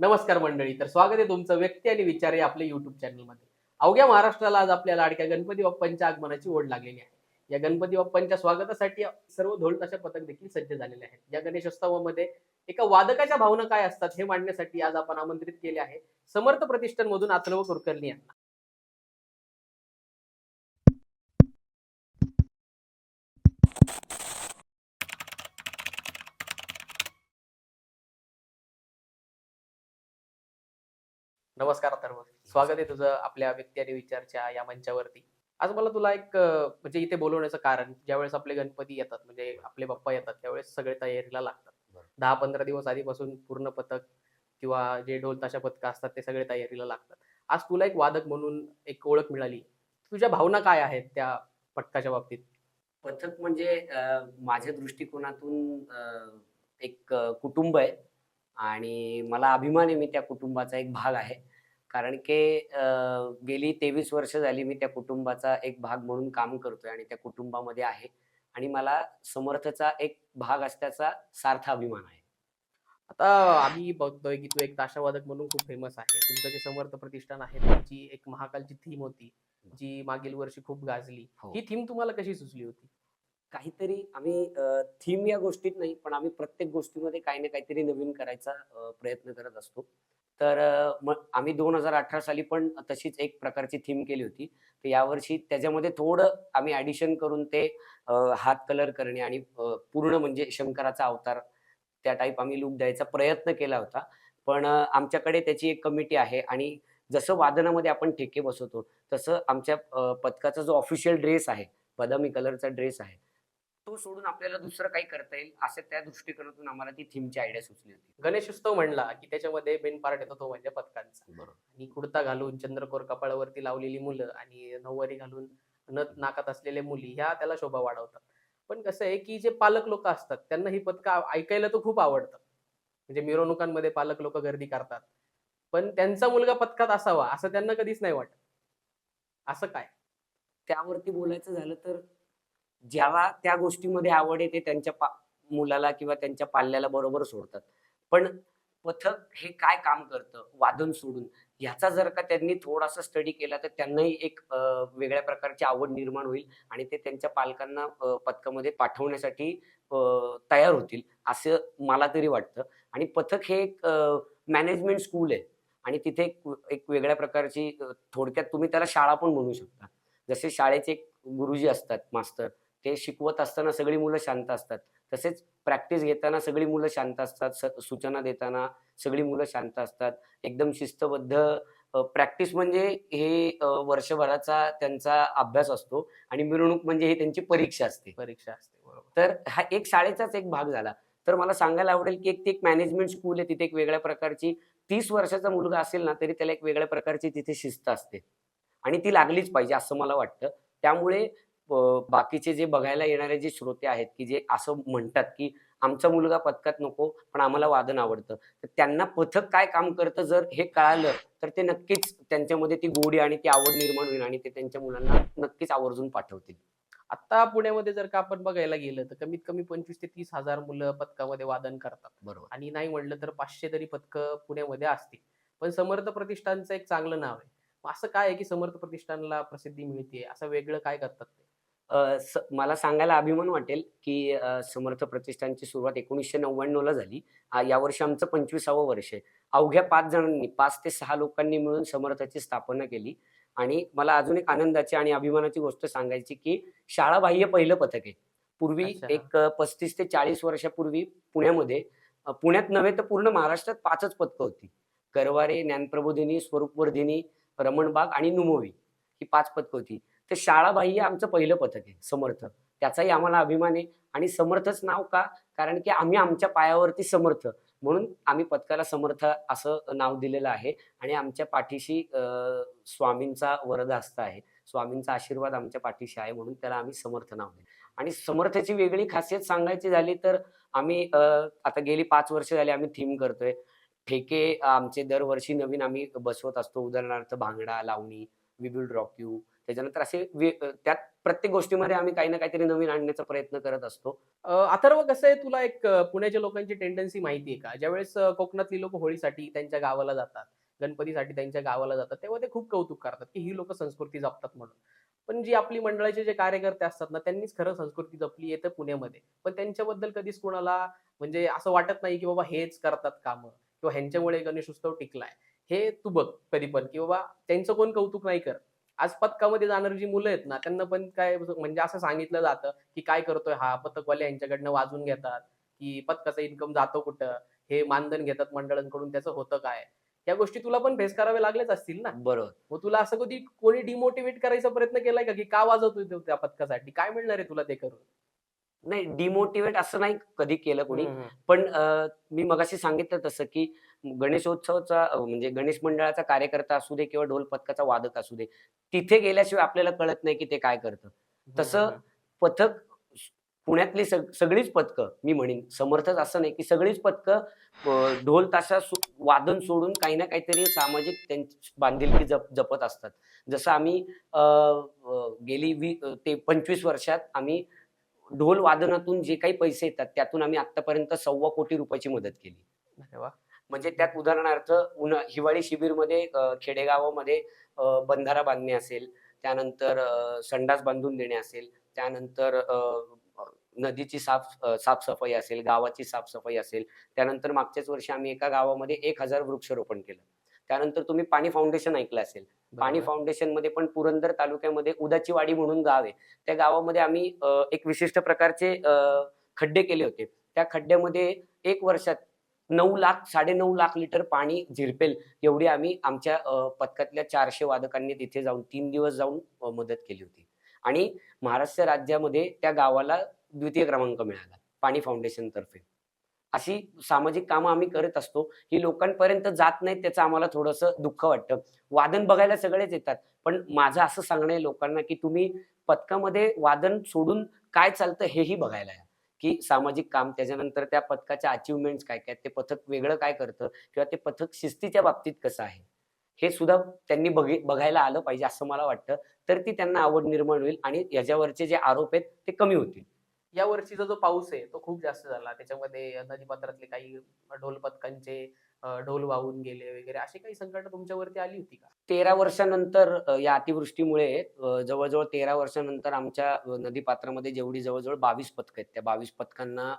नमस्कार मंडळी तर स्वागत आहे तुमचं व्यक्ती आणि विचार आहे आपल्या युट्यूब चॅनलमध्ये अवघ्या महाराष्ट्राला आज आपल्या लाडक्या गणपती बाप्पांच्या आगमनाची ओढ लागलेली आहे. या गणपती बाप्पांच्या स्वागतासाठी सर्व ढोल तशा पथक देखील सज्ज झालेले आहेत. या गणेशोत्सवामध्ये एका वादकाच्या भावना काय असतात हे मांडण्यासाठी आज आपण आमंत्रित केले आहे. समर्थ प्रतिष्ठान मधून अथर्व कुलकर्णी यांना. नमस्कार अथर्व स्वागत आहे तुझं आपल्या व्यक्ती आणि विचारच्या या मंचावरती. आज मला तुला एक म्हणजे इथे बोलवण्याचं कारण ज्यावेळेस आपले गणपती येतात म्हणजे आपले बाप्पा येतात त्यावेळेस सगळे तयारीला लागतात. दहा पंधरा दिवस आधीपासून पूर्ण पथक किंवा जे ढोल ताशा पथक असतात ते सगळे तयारीला लागतात. आज तुला एक वादक म्हणून एक ओळख मिळाली. तुझ्या भावना काय आहेत त्या पथकाच्या बाबतीत? पथक म्हणजे माझ्या दृष्टिकोनातून एक कुटुंब आहे आणि मला अभिमान आहे मी त्या कुटुंबाचा एक भाग आहे. कारण की गेली तेवीस वर्ष झाली मी त्या कुटुंबाचा एक भाग म्हणून काम करतोय आणि त्या कुटुंबामध्ये आहे. आणि मला समर्थचा एक भाग असल्याचा सार्थ अभिमान आहे. आता आम्ही बघतोय की तू एक ताशावादक म्हणून खूप फेमस आहे. तुमचं जे समर्थ प्रतिष्ठान आहे त्याची एक महाकालची थीम होती जी मागील वर्षी खूप गाजली. हो. ही थीम तुम्हाला कशी सुचली होती? काहीतरी आम्ही थीम या गोष्टीत नाही पण आम्ही प्रत्येक गोष्टीमध्ये काही ना काहीतरी नवीन करायचा प्रयत्न करत असतो. तर मग आम्ही दोन हजार अठरा साली पण तशीच एक प्रकारची थीम केली होती. तर यावर्षी त्याच्यामध्ये थोडं आम्ही ॲडिशन करून ते हात कलर करणे आणि पूर्ण म्हणजे शंकराचा अवतार त्या टाईप आम्ही लुक द्यायचा प्रयत्न केला होता. पण आमच्याकडे त्याची एक कमिटी आहे आणि जसं वादनामध्ये आपण ठेके बसवतो तसं आमच्या पथकाचा जो ऑफिशियल ड्रेस आहे बदामी कलरचा ड्रेस आहे तो सोडून आपल्याला दुसरं काही करता येईल असं त्या दृष्टिकोनातून आम्हाला ती थीमची आयडिया सुचली होती. गणेशोत्सव म्हणला की त्याच्यामध्ये मेन पार्ट येतो तो म्हणजे पथकांचा. बरोबर. आणि कुर्ता घालून चंद्रकोर कपाळावरती लावलेली मुलं आणि नऊवारी घालून नथ नाकात असलेल्या मुली ह्या त्याला शोभा वाढवतात. पण कसं आहे की जे पालक लोक असतात त्यांना ही पथकं ऐकायला तर खूप आवडतात म्हणजे मिरवणुकांमध्ये पालक लोक गर्दी करतात. पण त्यांचा मुलगा पथकात असावा असं त्यांना कधीच नाही वाटत. असं काय? त्यावरती बोलायचं झालं तर ज्याला त्या गोष्टीमध्ये आवड आहे ते त्यांच्या पा मुलाला किंवा त्यांच्या पाल्याला बरोबर सोडतात. पण पथक हे काय काम करतं? वादन सोडून. ह्याचा जर का त्यांनी थोडासा स्टडी केला तर त्यांनाही एक वेगळ्या प्रकारची आवड निर्माण होईल आणि ते त्यांच्या पालकांना पथकामध्ये पाठवण्यासाठी तयार होतील असं मला तरी वाटतं. आणि पथक हे एक मॅनेजमेंट स्कूल आहे. आणि तिथे एक वेगळ्या प्रकारची थोडक्यात तुम्ही त्याला शाळा पण म्हणू शकता. जसे शाळेचे एक गुरुजी असतात मास्तर. ते शिकवत असताना सगळी मुलं शांत असतात. तसेच प्रॅक्टिस घेताना सगळी मुलं शांत असतात. सूचना देताना सगळी मुलं शांत असतात. एकदम शिस्तबद्ध प्रॅक्टिस म्हणजे हे वर्षभराचा त्यांचा अभ्यास असतो आणि मिरवणूक म्हणजे हे त्यांची परीक्षा असते. परीक्षा असते बरोबर. तर हा एक शाळेचाच एक भाग झाला. तर मला सांगायला आवडेल की एक ते एक मॅनेजमेंट स्कूल आहे. तिथे एक वेगळ्या प्रकारची तीस वर्षाचा मुलगा असेल ना तरी त्याला एक वेगळ्या प्रकारची तिथे शिस्त असते. आणि ती लागलीच पाहिजे असं मला वाटतं. त्यामुळे बाकीचे जे बघायला येणारे जे श्रोते आहेत की जे असं म्हणतात की आमचा मुलगा पथकात नको पण आम्हाला वादन आवडतं. तर त्यांना पथक काय काम करतं जर हे कळालं तर ते नक्कीच त्यांच्यामध्ये ती गोडी आणि ती आवड निर्माण होईल आणि ते त्यांच्या मुलांना नक्कीच आवर्जून पाठवतील. आता पुण्यामध्ये जर का आपण बघायला गेलं तर कमीत कमी पंचवीस ते तीस हजार मुलं पथकामध्ये वादन करतात. बरोबर. आणि नाही म्हणलं तर पाचशे तरी पथकं पुण्यामध्ये असतील. पण समर्थ प्रतिष्ठानचं एक चांगलं नाव आहे. असं काय आहे की समर्थ प्रतिष्ठानला प्रसिद्धी मिळते असं वेगळं काय करतात ते? मला सांगायला अभिमान वाटेल की समर्थ प्रतिष्ठानची सुरुवात एकोणीसशे नव्याण्णव ला झाली यावर्षी आमचं पंचवीसावं वर्ष आहे. अवघ्या पाच जणांनी पाच ते सहा लोकांनी मिळून समर्थाची स्थापना केली. आणि मला अजून एक आनंदाची आणि अभिमानाची गोष्ट सांगायची की शाळाबाह्य पहिलं पथक आहे. पूर्वी. एक पस्तीस ते चाळीस वर्षापूर्वी पुण्यामध्ये पुण्यात नव्हे तर पूर्ण महाराष्ट्रात पाचच पथकं होती. करवारे ज्ञानप्रबोधिनी स्वरूपवर्धिनी रमणबाग आणि नुमोवी ही पाच पथकं होती. तर शाळाबाह्य आमचं पहिलं पथक आहे समर्थ. त्याचाही आम्हाला अभिमान आहे. आणि समर्थच नाव का? कारण की आम्ही आमच्या पायावरती समर्थ. म्हणून आम्ही पथकाला समर्थ असं नाव दिलेलं आहे. आणि आमच्या पाठीशी स्वामींचा वरदास्त आहे. स्वामींचा आशीर्वाद आमच्या पाठीशी आहे म्हणून त्याला आम्ही समर्थ नाव दिले. आणि समर्थाची वेगळी खासियत सांगायची झाली तर आम्ही आता गेली पाच वर्ष झाली आम्ही थीम करतोय. ठेके आमचे दरवर्षी नवीन आम्ही बसवत असतो. उदाहरणार्थ bhangra lavani we will rock you त्याच्यानंतर असे त्यात प्रत्येक गोष्टीमध्ये आम्ही काही ना काहीतरी नवीन आणण्याचा प्रयत्न करत असतो. अथर्व कसं आहे तुला एक पुण्याच्या लोकांची टेंडन्सी माहिती आहे का? ज्यावेळेस कोकणातली लोक होळीसाठी त्यांच्या गावाला जातात गणपतीसाठी त्यांच्या गावाला जातात तेव्हा ते खूप कौतुक करतात की ही लोक संस्कृती जपतात म्हणून. पण जी आपली मंडळाचे जे कार्यकर्ते असतात ना त्यांनीच खरं संस्कृती जपली येतं पुण्यामध्ये. पण त्यांच्याबद्दल कधीच कोणाला म्हणजे असं वाटत नाही की बाबा हेच करतात कामं किंवा ह्यांच्यामुळे गणेश उत्सव टिकलाय. हे तू बघ कधी पण की बाबा त्यांचं कोण कौतुक नाही कर आज पथकामध्ये जाणारी जी मुलं आहेत ना त्यांना पण काय म्हणजे असं सांगितलं जातं की काय करतोय हा? पथकवाले यांच्याकडनं वाजून घेतात की पथकाचा इन्कम जातो कुठं? हे मानधन घेतात मंडळांकडून त्याचं होतं काय? या गोष्टी तुला पण फेस करावे लागलेच असतील ना? बरोबर. मग तुला असं कधी कोणी डिमोटिवेट करायचा प्रयत्न केलाय का की का वाजवतोय त्या पथकासाठी? काय मिळणार आहे तुला ते करून? नाही डिमोटिवेट असं नाही कधी केलं कोणी. पण मी मगाशी सांगितलं तसं की गणेशोत्सवचा म्हणजे गणेश मंडळाचा कार्यकर्ता असू दे किंवा ढोल पथकाचा वादक असू दे तिथे गेल्याशिवाय आपल्याला कळत नाही की ते काय करतं. तसं पथक पुण्यातली सग- सगळीच पथकं मी म्हणेन समर्थच असं नाही की सगळीच पथकं ढोल ताशा वादन सोडून काही ना काहीतरी सामाजिक त्यांची बांधिलकी जप जपत असतात. जसं आम्ही गेली वी ते पंचवीस वर्षात आम्ही ढोल वादनातून जे काही पैसे येतात त्यातून आम्ही आतापर्यंत सव्वा कोटी रुपयाची मदत केली. म्हणजे त्यात उदाहरणार्थ उन्हा हिवाळी शिबिरमध्ये खेडेगावामध्ये बंधारा बांधणे असेल त्यानंतर संडास बांधून देणे असेल त्यानंतर नदीची साफ साफसफाई असेल गावाची साफसफाई असेल त्यानंतर मागच्याच वर्षी आम्ही एका गावामध्ये एक हजार वृक्षारोपण केलं. त्यानंतर तुम्ही पाणी फाउंडेशन ऐकलं असेल. पाणी. फाउंडेशनमध्ये पण पुरंदर तालुक्यामध्ये उदाची वाडी म्हणून गाव आहे. त्या गावामध्ये आम्ही एक विशिष्ट प्रकारचे खड्डे केले होते. त्या खड्ड्यामध्ये एक वर्षात नऊ लाख साडेनऊ लाख लिटर पाणी झिरपेल एवढी आम्ही आमच्या पथकातल्या चारशे वादकांनी तिथे जाऊन तीन दिवस जाऊन मदत केली होती. आणि महाराष्ट्र राज्यामध्ये त्या गावाला द्वितीय क्रमांक मिळाला पाणी फाउंडेशन तर्फे. अशी सामाजिक कामं आम्ही करत असतो. ही लोकांपर्यंत जात नाहीत त्याचं आम्हाला थोडंसं दुःख वाटतं. वादन बघायला सगळेच येतात पण माझं असं सांगणं आहे लोकांना की तुम्ही पथकामध्ये वादन सोडून काय चालतं हेही बघायला या. की सामाजिक काम त्याच्यानंतर त्या पथकाच्या अचिव्हमेंट काय काय ते पथक वेगळं काय करतं किंवा ते पथक शिस्तीच्या बाबतीत कसं आहे? हे सुद्धा त्यांनी बघायला आलं पाहिजे असं मला वाटतं. तर ती त्यांना आवड निर्माण होईल आणि याच्यावरचे जे आरोप आहेत ते कमी होतील. या वर्षीचा जो पाऊस आहे तो खूप जास्त झाला. त्याच्यामध्ये नदीपात्रातले काही ढोल पथकांचे ढोल वाहून गेले वगैरे अशी काही संकट तुमच्यावरती आली होती का? तेरा वर्षानंतर या अतिवृष्टीमुळे जवळजवळ तेरा वर्षानंतर आमच्या नदी नदीपात्रामध्ये जेवढी जवळजवळ बावीस पथकं आहेत त्या बावीस पथकांना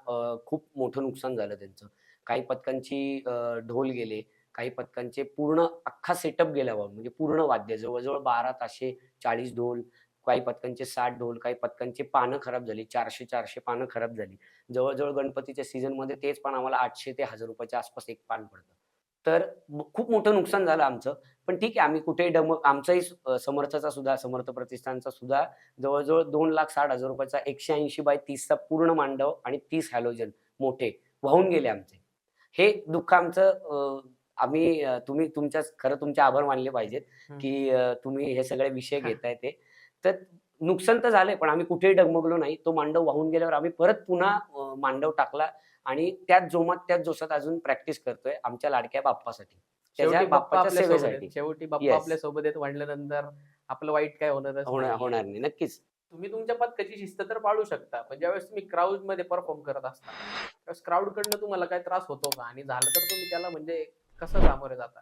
खूप मोठं नुकसान झालं त्यांचं. काही पथकांची ढोल गेले काही पथकांचे पूर्ण अख्खा सेटअप गेला म्हणजे पूर्ण वाद्य. जवळजवळ बारा ताशे चाळीस ढोल काही पथकांचे साठ ढोल काही पथकांची पानं खराब झाली चारशे चारशे पानं खराब झाली. जवळजवळ गणपतीच्या सीझनमध्ये तेच पान आम्हाला आठशे ते हजार रुपयाच्या आसपास एक पान पडतं. तर खूप मोठं नुकसान झालं आमचं. पण ठीक आहे आम्ही कुठेही डम आमचाही समर्थाचा सुद्धा समर्थ प्रतिष्ठानचा सुद्धा जवळजवळ दोन लाख साठ हजार रुपयाचा एकशे ऐंशी बाय तीसचा पूर्ण मांडव आणि तीस हॅलोजन मोठे वाहून गेले आमचे. हे दुःख आमचं आम्ही तुम्ही तुमच्या खरं तुमचे आभार मानले पाहिजेत. की तुम्ही हे सगळे विषय घेताय ते. तर नुकसान तर झालंय पण आम्ही कुठेही डगमगलो नाही. तो मांडव वाहून गेल्यावर आम्ही परत पुन्हा मांडव टाकला आणि त्याच जोमात त्याच जोशात अजून प्रॅक्टिस करतोय आमच्या लाडक्या बाप्पासाठी. शेवटी बाप्पा आपल्यासोबत आहेत. म्हटल्यानंतर आपलं वाईट काय होणार. होणार नाही. नक्कीच. तुम्ही तुमच्या पथकाची शिस्त तर पाळू शकता पण ज्यावेळेस तुम्ही क्राऊडमध्ये परफॉर्म करत असता त्यावेळेस क्राऊड कडनं तुम्हाला काय त्रास होतो का? आणि झालं तर तुम्ही त्याला म्हणजे कसं सामोरे जाता?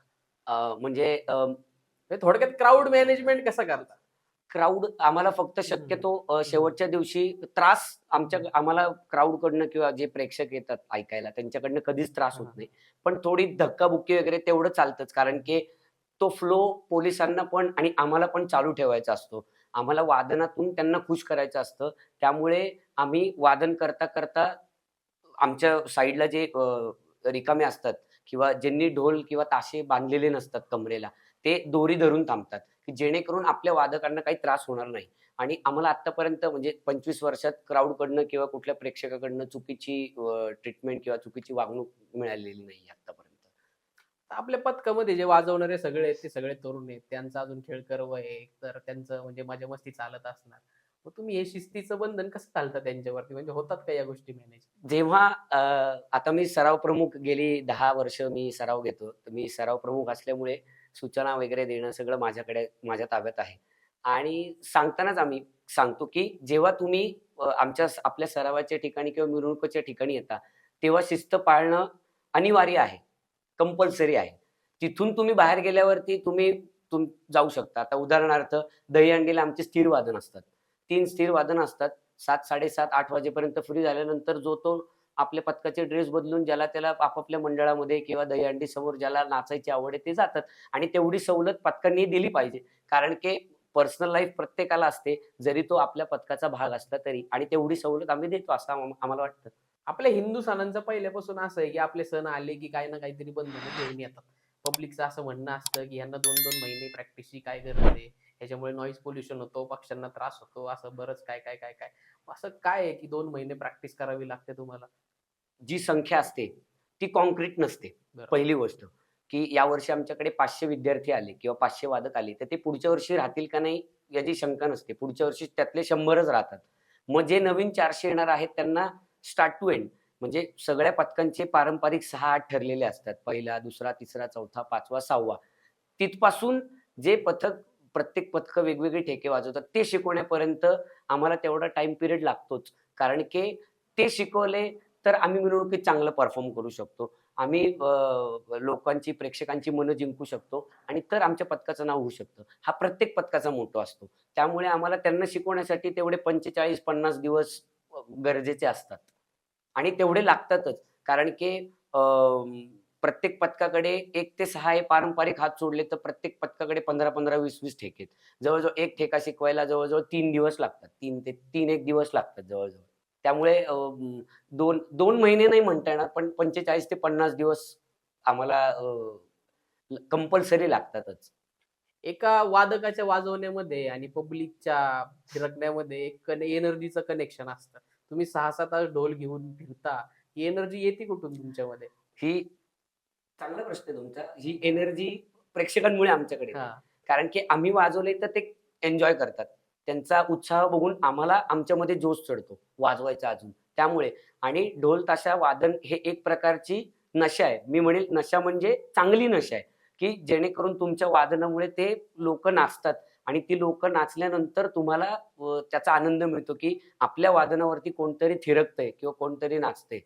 म्हणजे म्हणजे थोडक्यात क्राऊड मॅनेजमेंट कसं करता? क्राऊड आम्हाला फक्त शक्यतो शेवटच्या दिवशी त्रास आमच्या आम्हाला क्राऊड कडनं किंवा जे प्रेक्षक येतात ऐकायला त्यांच्याकडनं कधीच त्रास होत. नाही. पण थोडी धक्काबुक्की वगैरे तेवढं चालतंच कारण की तो फ्लो पोलिसांना पण आणि आम्हाला पण चालू ठेवायचा असतो. आम्हाला वादनातून त्यांना खुश करायचं असतं. त्यामुळे आम्ही वादन करता करता आमच्या साईडला जे रिकामे असतात किंवा ज्यांनी ढोल किंवा ताशे बांधलेले नसतात कमरेला ते दोरी धरून थांबतात. की जेणेकरून आपल्या वादकांना काही त्रास होणार नाही. आणि आम्हाला आतापर्यंत म्हणजे पंचवीस वर्षात क्राऊड कडनं किंवा कुठल्या प्रेक्षकाकडनं चुकीची ट्रीटमेंट किंवा चुकीची वागणूक मिळालेली नाही आतापर्यंत आपल्या पथकामध्ये जे वाजवणारे सगळे आहेत ते सगळे तरुण आहेत. त्यांचा अजून खेळकर वय आहे. तर त्यांचं म्हणजे मजा मस्ती चालत असणार. मग तुम्ही हे शिस्तीचं बंधन कसं चालतं त्यांच्यावरती? म्हणजे होतात का या गोष्टी मॅनेज जेव्हा आता मी सराव प्रमुख गेली दहा वर्ष मी सराव घेतो. तर मी सराव प्रमुख असल्यामुळे सूचना वगैरे देणं सगळं माझ्याकडे माझ्या ताब्यात आहे. आणि सांगतानाच आम्ही सांगतो की जेव्हा तुम्ही आमच्या आपल्या सरावाच्या ठिकाणी किंवा मिरवणुकीच्या ठिकाणी येता तेव्हा शिस्त पाळणं अनिवार्य आहे. कंपल्सरी आहे. तिथून तुम्ही बाहेर गेल्यावरती तुम्ही तुम जाऊ शकता. आता उदाहरणार्थ दहीहंडीला आमचे स्थिर वादन असतात. तीन स्थिर वादन असतात. सात साडेसात आठ वाजेपर्यंत फ्री झाल्यानंतर जो तो आपल्या पथकाचे ड्रेस बदलून ज्याला त्याला आपापल्या मंडळामध्ये किंवा दहीहंडी समोर ज्याला नाचायची आवड आहे ते जातात. आणि तेवढी सवलत पथकांनी दिली पाहिजे. कारण की पर्सनल लाईफ प्रत्येकाला असते. जरी तो आपल्या पथकाचा भाग असला तरी. आणि तेवढी सवलत आम्ही देतो असं आम्हाला वाटतं. आपल्या हिंदू सणांचं पहिल्यापासून असं आहे की आपले सण आले की काही ना काहीतरी बंधनं घेऊन येतात. पब्लिकचं असं म्हणणं असतं की यांना दोन दोन महिने प्रॅक्टिसची काय गरज आहे? ह्याच्यामुळे नॉईज पोल्युशन होतो पक्ष्यांना त्रास होतो असं बरंच काय काय काय काय? असं काय आहे की दोन महिने प्रॅक्टिस करावी लागते तुम्हाला? जी संख्या असते ती कॉन्क्रीट नसते. पहिली गोष्ट की या वर्षी आमच्याकडे पाचशे विद्यार्थी आले किंवा पाचशे वादक आले तर ते पुढच्या वर्षी राहतील का नाही याची शंका नसते. पुढच्या वर्षी त्यातले शंभरच राहतात. मग जे नवीन चारशे येणार आहेत त्यांना स्टार्ट टू एंड म्हणजे सगळ्या पथकांचे पारंपरिक सहा आठ ठरलेले असतात. पहिला दुसरा तिसरा चौथा पाचवा सहावा. तिथपासून जे पथक प्रत्येक पथकं वेगवेगळे ठेके वाजवतात ते शिकवण्यापर्यंत आम्हाला तेवढा टाइम पिरियड लागतोच. कारण की ते शिकवले तर आम्ही मिरवणुकीत चांगलं परफॉर्म करू शकतो. आम्ही लोकांची प्रेक्षकांची मनं जिंकू शकतो आणि तर आमच्या पथकाचं नाव होऊ शकतं. हा प्रत्येक पथकाचा मोठा असतो. त्यामुळे आम्हाला त्यांना शिकवण्यासाठी तेवढे पंचेचाळीस पन्नास दिवस गरजेचे असतात. आणि तेवढे लागतातच. कारण की अं, प्रत्येक पथकाकडे एक ते सहा हे पारंपरिक हात सोडले तर प्रत्येक पथकाकडे पंधरा पंधरा वीस वीस ठेके जवळजवळ एक ठेका शिकवायला जवळजवळ तीन दिवस लागतात. तीन ते तीन एक दिवस लागतात जवळजवळ. त्यामुळे दोन दोन महिने नाही म्हणता येणार पण पंचेचाळीस ते पन्नास दिवस आम्हाला कंपल्सरी लागतातच. एका वादकाच्या वाजवण्यामध्ये आणि पब्लिकच्या फिरकण्यामध्ये एक एनर्जीचं कनेक्शन असतं. तुम्ही सहा सात तास ढोल घेऊन फिरता ही एनर्जी येते कुठून तुमच्यामध्ये? ही चांगला प्रश्न आहे तुमचा. ही एनर्जी प्रेक्षकांमुळे आमच्याकडे कारण की आम्ही वाजवले तर ते एन्जॉय करतात. त्यांचा उत्साह बघून आम्हाला आमच्यामध्ये जोश चढतो वाजवायचा अजून. त्यामुळे आणि ढोल ताशा वादन हे एक प्रकारची नशा आहे. मी म्हणेल नशा म्हणजे चांगली नशा आहे की जेणेकरून तुमच्या वादनामुळे ते लोक नाचतात आणि ती लोक नाचल्यानंतर तुम्हाला त्याचा आनंद मिळतो की आपल्या वादनावरती कोणतरी थिरकतंय किंवा कोणतरी नाचतंय.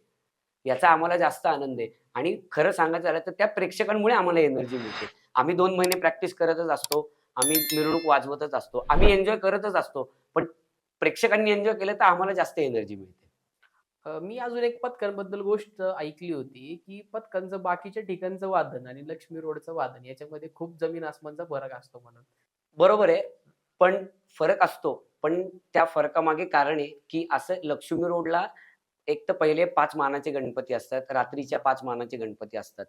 याचा आम्हाला जास्त आनंद आहे. आणि खरं सांगायचं झालं तर त्या प्रेक्षकांमुळे आम्हाला एनर्जी मिळते. आम्ही दोन महिने प्रॅक्टिस करतच असतो. आम्ही मिरवणूक वाजवतच असतो. आम्ही एन्जॉय करतच असतो. पण प्रेक्षकांनी एन्जॉय केलं तर आम्हाला जास्त एनर्जी मिळते. मी अजून एक पथकांबद्दल गोष्ट ऐकली होती की पथकांचं बाकीच्या ठिकाणचं वादन आणि लक्ष्मी रोडचं वादन याच्यामध्ये खूप जमीन आसमानचा फरक असतो म्हणून. बरोबर आहे. पण फरक असतो. पण त्या फरकामागे कारण आहे की असं लक्ष्मी रोडला एक तर पहिले पाच मानाचे गणपती असतात. रात्रीच्या पाच मानाचे गणपती असतात.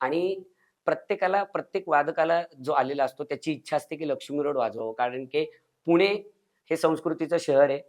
आणि प्रत्येकाला प्रत्येक वादकाला जो आलेला असतो त्याची इच्छा असते की लक्ष्मी रोड वाजवावं. कारण की पुणे हे संस्कृतीचं शहर आहे.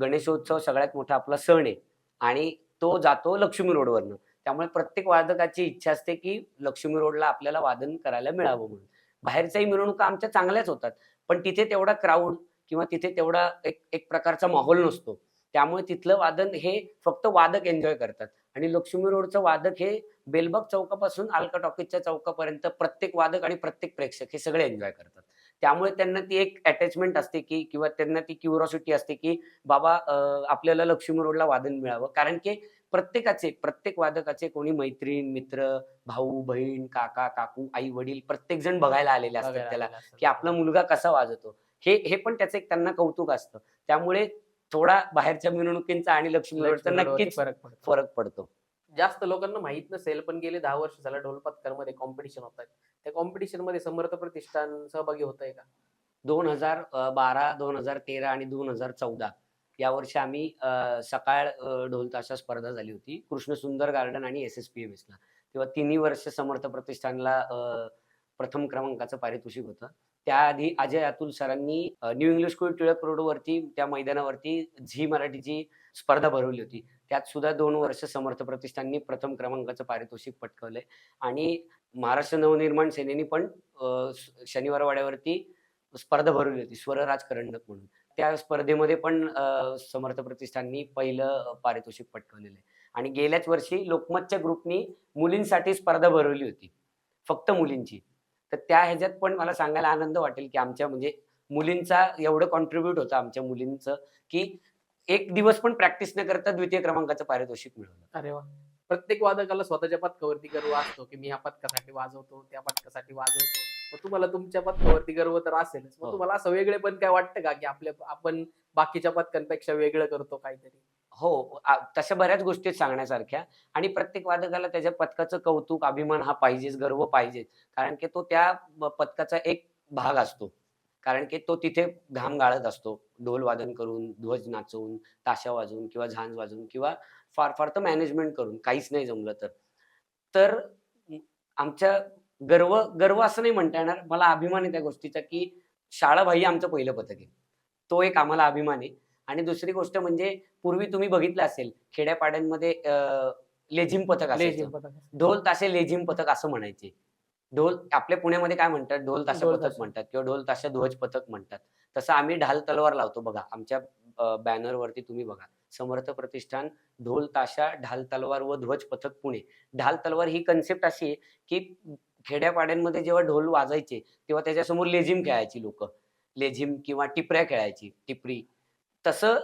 गणेशोत्सव सगळ्यात मोठा आपला सण आहे. आणि तो जातो लक्ष्मी रोडवरनं. त्यामुळे प्रत्येक वादकाची इच्छा असते की लक्ष्मी रोडला आपल्याला वादन करायला मिळावं म्हणून. बाहेरच्याही मिरवणुका आमच्या चांगल्याच होतात. पण तिथे तेवढा क्राऊड किंवा तिथे तेवढा एक एक प्रकारचा माहोल नसतो. त्यामुळे तिथलं वादन हे फक्त वादक एन्जॉय करतात. आणि लक्ष्मी रोडचं वादक हे बेलबाग चौकापासून अल्का टॉकीजच्या चौकापर्यंत प्रत्येक वादक आणि प्रत्येक प्रेक्षक हे सगळे एन्जॉय करतात. त्यामुळे त्यांना ती एक अटॅचमेंट असते की किंवा त्यांना ती क्युरॉसिटी असते की बाबा आपल्याला लक्ष्मी रोडला वादन मिळावं. कारण की प्रत्येकाचे प्रत्येक वादकाचे कोणी मैत्रीण मित्र भाऊ बहीण काका काकू आई वडील प्रत्येक जण बघायला आलेले असतात त्याला. की आपला मुलगा कसा वाजवतो हे हे पण त्याचं एक त्यांना कौतुक असतं. त्यामुळे थोडा बाहेरच्या मिरवणुकींचा आणि लक्ष्मी रोडचा नक्कीच फरक पडतो. फरक पडतो. जास्त लोकांना माहीत नसेल पण गेले दहा वर्ष झालं ढोल पथकांमध्ये कॉम्पिटिशन होत आहेत. त्या कॉम्पिटिशनमध्ये समर्थ प्रतिष्ठान सहभागी होत आहे का? दोन हजार बारा दोन हजार तेरा आणि दोन हजार चौदा या वर्षी आम्ही सकाळ अ, ढोल ताशा स्पर्धा झाली होती. कृष्ण सुंदर गार्डन आणि एस एस पी एम ला. तेव्हा तिन्ही वर्ष समर्थ प्रतिष्ठानला प्रथम क्रमांकाचं पारितोषिक होतं. त्याआधी अजय अतुल सरांनी न्यू इंग्लिश स्कूल टिळक रोडवरती त्या मैदानावरती झी मराठीची स्पर्धा भरवली होती. त्यात सुद्धा दोन वर्ष समर्थ प्रतिष्ठाननी प्रथम क्रमांकाचं पारितोषिक पटकवलंय. आणि महाराष्ट्र नवनिर्माण सेनेने पण शनिवार वाड्यावरती स्पर्धा भरवली होती स्वरराज करंडक म्हणून. त्या स्पर्धेमध्ये पण समर्थ प्रतिष्ठाननी पहिलं पारितोषिक पटकवलेलं आहे. आणि गेल्याच वर्षी लोकमतच्या ग्रुपनी मुलींसाठी स्पर्धा भरवली होती. फक्त मुलींची. तर त्या ह्याच्यात पण मला सांगायला आनंद वाटेल की आमच्या म्हणजे मुलींचा एवढं कॉन्ट्रीब्युट होतं आमच्या मुलींचं की एक दिवस पण प्रॅक्टिस न करता द्वितीय क्रमांकाचं पारितोषिक मिळवलं. अरे वा. प्रत्येक वादकाला स्वतःच्या पथकावरती गर्व असतो की मी ह्या पथकासाठी वाजवतो त्या पथकासाठी वाजवतो. मग तुम्हाला तुमच्या पथकावरती गर्व तर असेलच. मग हो. तुम्हाला असं वेगळे पण काय वाटतं का की आपल्या आपण बाकीच्या पथकांपेक्षा वेगळं करतो काहीतरी? हो तशा बऱ्याच गोष्टी आहेत सांगण्यासारख्या. आणि प्रत्येक वादकाला त्याच्या पथकाचं कौतुक अभिमान हा पाहिजेच गर्व पाहिजेच. कारण की तो त्या पथकाचा एक भाग असतो. कारण की तो तिथे घाम गाळत असतो. ढोल वादन करून ध्वज नाचवून ताशा वाजवून किंवा झांज वाजवून किंवा फार फार तर मॅनेजमेंट करून काहीच नाही जमलं तर. तर आमच्या गर्व गर्व असं नाही म्हणता येणार. मला अभिमान आहे त्या गोष्टीचा की शाळाबाह्य आमचं पहिलं पथक आहे. तो एक आम्हाला अभिमान आहे. आणि दुसरी गोष्ट म्हणजे पूर्वी तुम्ही बघितलं असेल खेड्यापाड्यांमध्ये लेझिम पथक पथक ढोल ताशे लेझिम पथक असं म्हणायचे. ढोल आपल्या पुण्यामध्ये काय म्हणतात? ढोल ताशा ढोल पथक. म्हणतात किंवा ढोल ताशा ध्वज पथक म्हणतात. तसं आम्ही ढाल तलवार लावतो बघा. आमच्या बॅनरवरती तुम्ही बघा. समर्थ प्रतिष्ठान ढोल ताशा ढाल तलवार व ध्वज पथक पुणे. ढाल तलवार ही कन्सेप्ट अशी आहे की खेड्यापाड्यांमध्ये जेव्हा ढोल वाजायचे तेव्हा त्याच्यासमोर लेझिम खेळायची लोक. लेझिम किंवा टिपऱ्या खेळायची. टिपरी तसं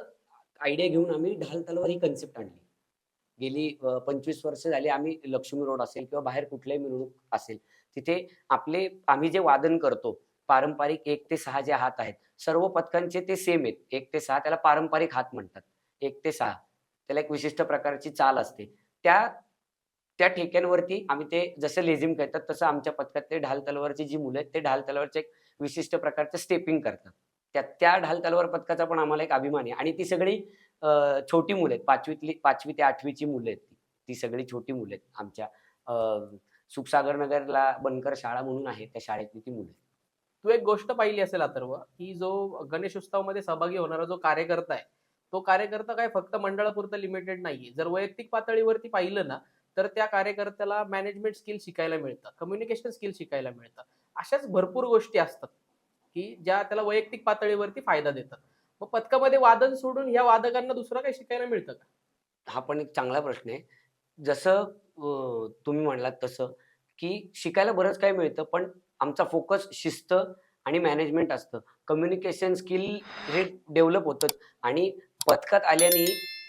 आयडिया घेऊन आम्ही ढाल तलवार ही कन्सेप्ट आणली. गेली पंचवीस वर्ष झाली आम्ही लक्ष्मी रोड असेल किंवा बाहेर कुठल्याही मिरवणूक असेल तिथे आपले आम्ही जे वादन करतो पारंपरिक एक ते सहा जे हात आहेत सर्व पथकांचे ते सेम आहेत. एक ते सहा त्याला पारंपरिक हात म्हणतात. एक ते सहा. त्याला एक विशिष्ट प्रकारची चाल असते. त्या त्या ठेक्यांवरती आम्ही ते जसं लेझिम खेळतात तसं आमच्या पथकात ते ढाल तलवारची जी मुलं आहेत ते ढाल तलवारचे एक विशिष्ट प्रकारचं स्टेपिंग करतात. त्या त्या ढाल तलवार पथकाचा पण आम्हाला एक अभिमान आहे. आणि ती सगळी छोटी मुलं आहेत. पाचवीतली पाचवी ते आठवीची मुलं आहेत ती. ती सगळी छोटी मुलं आहेत आमच्या. अ, सुखसागर नगरला बनकर शाळा म्हणून आहे. त्या शाळेतली ती मुलं आहेत. तू एक गोष्ट पाहिली असेल अथर्व की जो गणेश उत्सवामध्ये सहभागी होणारा जो कार्यकर्ता आहे तो कार्यकर्ता काय फक्त मंडळापुरता लिमिटेड नाहीये. जर वैयक्तिक पातळीवरती पाहिलं ना तर त्या कार्यकर्त्याला मॅनेजमेंट स्किल शिकायला मिळतं. कम्युनिकेशन स्किल शिकायला मिळतं. अशाच भरपूर गोष्टी असतात. की ज्या त्याला वैयक्तिक पातळीवरती फायदा देतात मग पथकामध्ये वादन सोडून ह्या वादकांना दुसरं काही शिकायला मिळतं का? हा पण एक चांगला प्रश्न आहे. जसं तुम्ही म्हणलात तसं की शिकायला बरंच काही मिळतं पण आमचा फोकस शिस्त आणि मॅनेजमेंट असतं. कम्युनिकेशन स्किल हे डेव्हलप होतं आणि पथकात आल्याने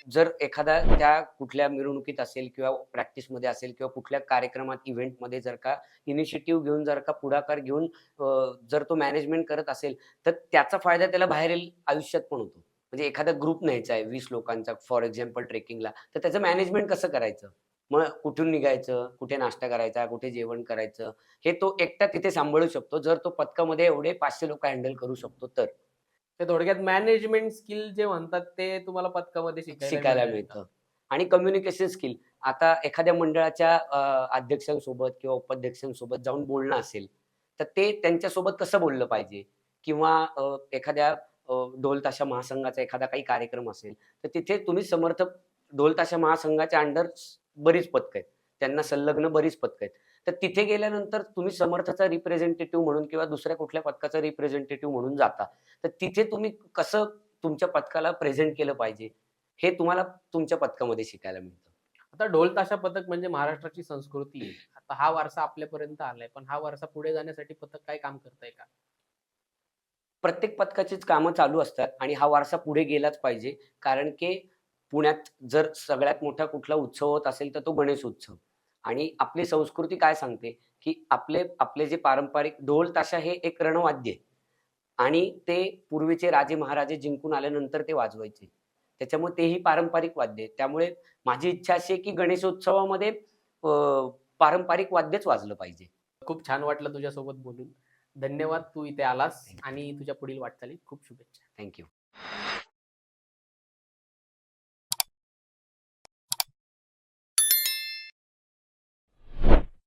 जर एखादा त्या कुठल्या मिरवणुकीत असेल किंवा प्रॅक्टिसमध्ये असेल किंवा कुठल्या कार्यक्रमात इव्हेंटमध्ये जर का इनिशिएटिव्ह घेऊन जर का पुढाकार घेऊन जर तो मॅनेजमेंट करत असेल तर त्याचा फायदा त्याला बाहेरील आयुष्यात पण होतो. म्हणजे एखादा ग्रुप न्यायचा आहे वीस लोकांचा फॉर एक्झाम्पल ट्रेकिंगला तर त्याचं मॅनेजमेंट कसं करायचं? मग कुठून निघायचं? कुठे नाश्ता करायचा? कुठे जेवण करायचं? हे तो एकटा तिथे सांभाळू शकतो. जर तो पथकामध्ये एवढे पाचशे लोक हँडल करू शकतो तर. ते थोडक्यात मॅनेजमेंट स्किल जे म्हणतात ते तुम्हाला पथकामध्ये शिकायला मिळतं. आणि कम्युनिकेशन स्किल आता एखाद्या मंडळाच्या अध्यक्षांसोबत किंवा उपाध्यक्षांसोबत जाऊन बोलणं असेल तर ते त्यांच्यासोबत कसं बोललं पाहिजे? किंवा एखाद्या अं, ढोल ताशा महासंघाचा एखादा काही कार्यक्रम असेल तर तिथे तुम्ही समर्थ ढोल ताशा महासंघाच्या अंडर बरीच पथकं आहेत. त्यांना संलग्न बरीच पथकं आहेत. तर तिथे गेल्यानंतर तुम्ही समर्थाचा रिप्रेझेंटेटिव्ह म्हणून किंवा दुसऱ्या कुठल्या पथकाचा रिप्रेझेंटेटिव्ह म्हणून जाता. तर तिथे तुम्ही कसं तुमच्या पथकाला प्रेझेंट केलं पाहिजे हे तुम्हाला तुमच्या पथकामध्ये शिकायला मिळतं. आता ढोल ताशा पथक म्हणजे महाराष्ट्राची संस्कृती आहे. आता हा वारसा आपल्यापर्यंत आलाय पण हा वारसा पुढे जाण्यासाठी पथक काय काम करताय का? प्रत्येक पथकाचीच कामं चालू असतात आणि हा वारसा पुढे गेलाच पाहिजे. कारण की पुण्यात जर सगळ्यात मोठा कुठला उत्सव होत असेल तर तो गणेश उत्सव. आणि आपली संस्कृती काय सांगते? की आपले आपले जे पारंपरिक ढोल ताशा हे एक रणवाद्य आहे. आणि ते पूर्वीचे राजे महाराजे जिंकून आल्यानंतर ते वाजवायचे. त्याच्यामुळे तेही पारंपरिक वाद्य आहे. त्यामुळे माझी इच्छा अशी आहे की गणेशोत्सवामध्ये पारंपरिक वाद्यच वाजलं पाहिजे. खूप छान वाटलं तुझ्यासोबत बोलून. धन्यवाद. तू इथे आलास आणि तुझ्या पुढील वाटचालीत खूप शुभेच्छा. थँक्यू